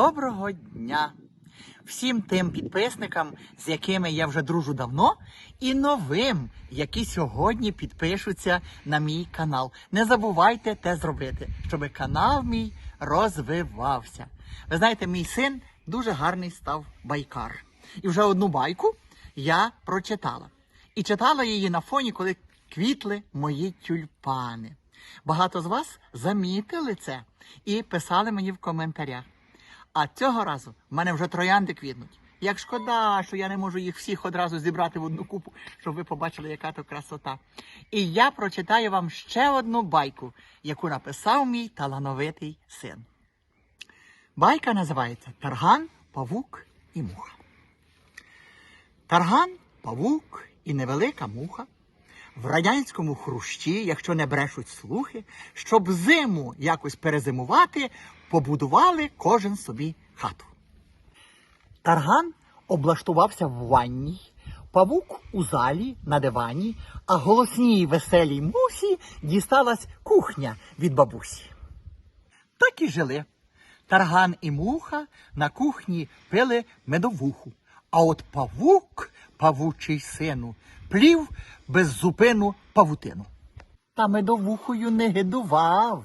Доброго дня! Всім тим підписникам, з якими я вже дружу давно, і новим, які сьогодні підпишуться на мій канал. Не забувайте те зробити, щоб канал мій розвивався. Ви знаєте, мій син дуже гарний став байкар. І вже одну байку я прочитала. І читала її на фоні, коли квітли мої тюльпани. Багато з вас замітили це і писали мені в коментарях. А цього разу в мене вже троянди квітнуть. Як шкода, що я не можу їх всіх одразу зібрати в одну купу, щоб ви побачили, яка то красота. І я прочитаю вам ще одну байку, яку написав мій талановитий син. Байка називається Тарган, Павук і Муха. Тарган, павук і невелика муха. В радянському хрущі, якщо не брешуть слухи, щоб зиму якось перезимувати, побудували кожен собі хату. Тарган облаштувався в ванній, павук у залі на дивані, а голосній веселій мусі дісталась кухня від бабусі. Так і жили. Тарган і муха на кухні пили медовуху, а от павук, павучий сину, плів без зупину павутину. Та медовухою не гидував,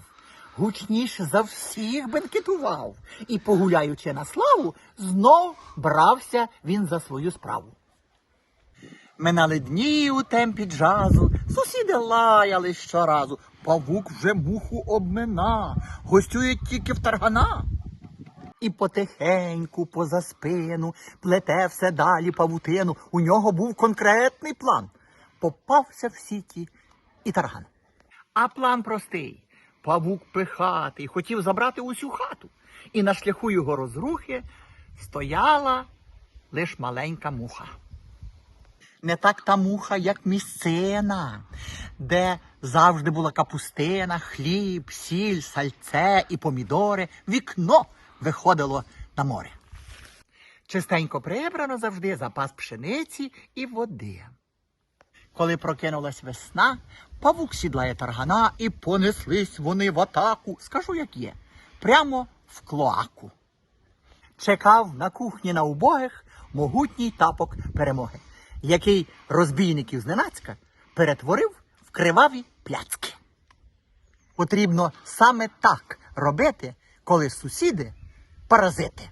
гучніше за всіх бенкетував, і, погуляючи на славу, знов брався він за свою справу. Минали дні у темпі джазу, сусіди лаяли щоразу. Павук вже муху обмина, гостює тільки в таргана. І потихеньку поза спину плете все далі павутину. У нього був конкретний план. Попався в сіті і тарган. А план простий. Павук пихатий, хотів забрати усю хату. І на шляху його розрухи стояла лиш маленька муха не так та муха, як місцина, де завжди була капустина, хліб, сіль, сальце і помідори. Вікно виходило на море. Чистенько прибрано завжди запас пшениці і води. Коли прокинулась весна, павук сідлає таргана і понеслись вони в атаку, скажу, як є, прямо в клоаку. Чекав на кухні на убогих могутній тапок перемоги, який розбійників зненацька перетворив в криваві пляцки. Потрібно саме так робити, коли сусіди паразити.